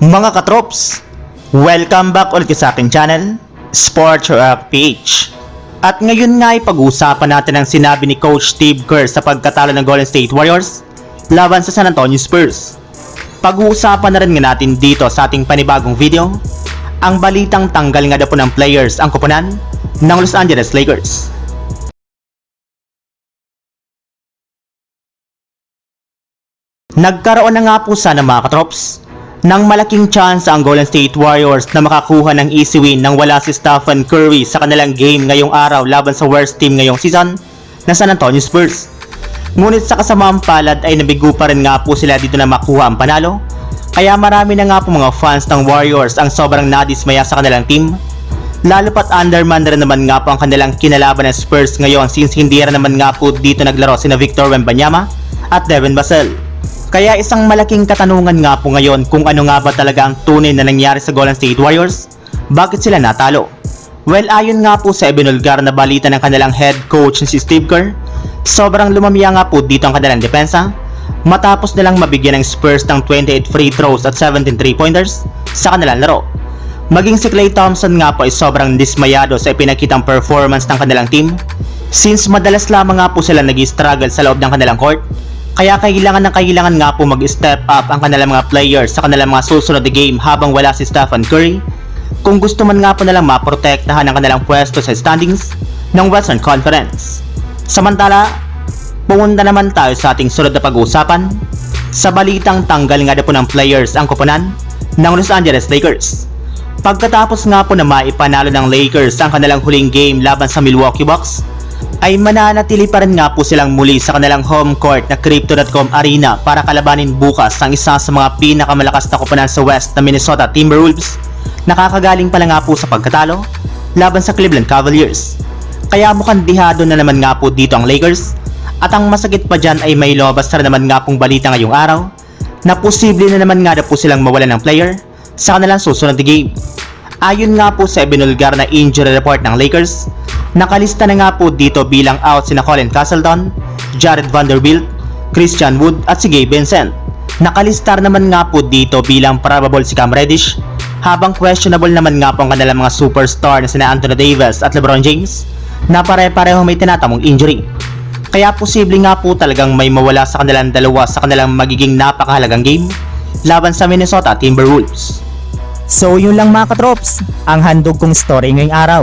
Mga katrops, welcome back ulit sa aking channel, Sports Rock PH. At ngayon nga ay pag-uusapan natin ang sinabi ni Coach Steve Kerr sa pagkatalo ng Golden State Warriors laban sa San Antonio Spurs. Pag-uusapan na rin nga natin dito sa ating panibagong video, ang balitang tanggal nga daw ng players ang kupunan ng Los Angeles Lakers. Nagkaroon na nga po sana mga katrops ng malaking chance ang Golden State Warriors na makakuha ng easy win nang wala si Stephen Curry sa kanilang game ngayong araw laban sa worst team ngayong season na San Antonio Spurs. Ngunit sa kasamaang palad ay nabigo pa rin nga po sila dito na makuha ang panalo. Kaya marami na nga po mga fans ng Warriors ang sobrang nadismaya sa kanilang team. Lalo pat underman na rin naman nga po ang kanilang kinalaban ng Spurs ngayon since hindi rin naman nga po dito naglaro sina Victor Wembanyama at Devin Vassell. Kaya isang malaking katanungan nga po ngayon kung ano nga ba talaga ang tunay na nangyari sa Golden State Warriors? Bakit sila natalo? Well, ayon nga po sa ibinulgar na balita ng kanilang head coach na si Steve Kerr, sobrang lumamya nga po dito ang kanilang depensa matapos nilang mabigyan ng Spurs ng 28 free throws at 17 3-pointers sa kanilang laro. Maging si Klay Thompson nga po ay sobrang dismayado sa ipinakitang performance ng kanilang team since madalas lamang nga po sila nag-struggle sa loob ng kanilang court kaya kailangan ng kailangan nga po mag-step up ang kanilang mga players sa kanilang mga susunod na game habang wala si Stephen Curry kung gusto man nga po nilang maprotektahan ang kanilang pwesto sa standings ng Western Conference. Samantala, pumunta naman tayo sa ating sunod na pag-uusapan sa balitang tanggal nga na po ng players ang kupunan ng Los Angeles Lakers. Pagkatapos nga po na maipanalo ng Lakers ang kanilang huling game laban sa Milwaukee Bucks, ay mananatili pa rin nga po silang muli sa kanilang home court na Crypto.com Arena para kalabanin bukas ang isa sa mga pinakamalakas na kupunan sa West na Minnesota Timberwolves. Nakakagaling pala nga po sa pagkatalo laban sa Cleveland Cavaliers. Kaya mukhang dihado na naman nga po dito ang Lakers at ang masakit pa dyan ay may lobas na naman nga pong balita ngayong araw na posible na naman nga na po silang mawalan ng player sa kanilang susunod na game. Ayon nga po sa ibinulgar na injury report ng Lakers, nakalista na nga po dito bilang out sina Colin Castleton, Jared Vanderbilt, Christian Wood at si Gabe Vincent. Nakalistar naman nga po dito bilang probable si Cam Reddish, habang questionable naman nga po ang kanilang mga superstar na sina Anthony Davis at LeBron James na pare-pareho may tinatamong injury. Kaya posible nga po talagang may mawala sa kanilang dalawa sa kanilang magiging napakahalagang game laban sa Minnesota Timberwolves. So yun lang mga katrops, ang handog kong story ngayong araw.